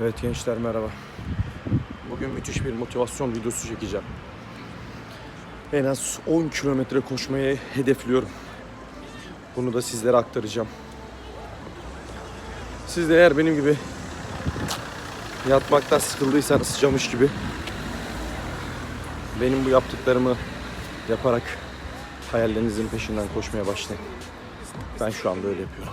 Evet gençler merhaba. Bugün müthiş bir motivasyon videosu çekeceğim. En az 10 kilometre koşmayı hedefliyorum. Bunu da sizlere aktaracağım. Siz de eğer benim gibi yatmaktan sıkıldıysanız sıcamış gibi benim bu yaptıklarımı yaparak hayallerinizin peşinden koşmaya başlayın. Ben şu anda öyle yapıyorum.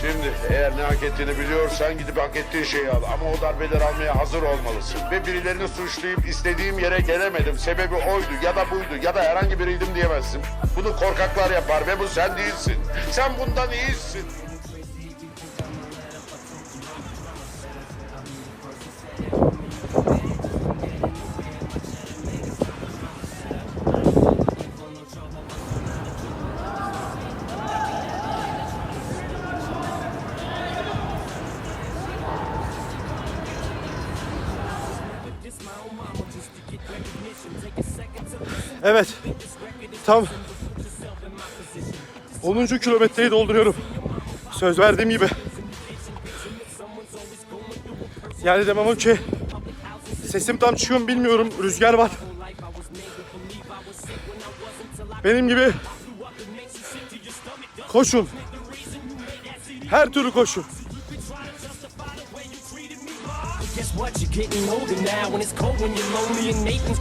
Şimdi eğer ne hak ettiğini biliyorsan gidip hak ettiğin şeyi al. Ama o darbeleri almaya hazır olmalısın. Ve birilerini suçlayıp istediğim yere gelemedim. Sebebi oydu ya da buydu ya da herhangi biriydim diyemezsin. Bunu korkaklar yapar ve bu sen değilsin. Sen bundan iyisin. Evet. Tam 10. kilometreyi dolduruyorum. Söz verdiğim gibi. Yani demem ki sesim tam çıkıyor bilmiyorum. Rüzgar var. Benim gibi koşun. Her türlü koşun. Guess what? You're getting older now, and it's cold when you're lonely, and Nathan's.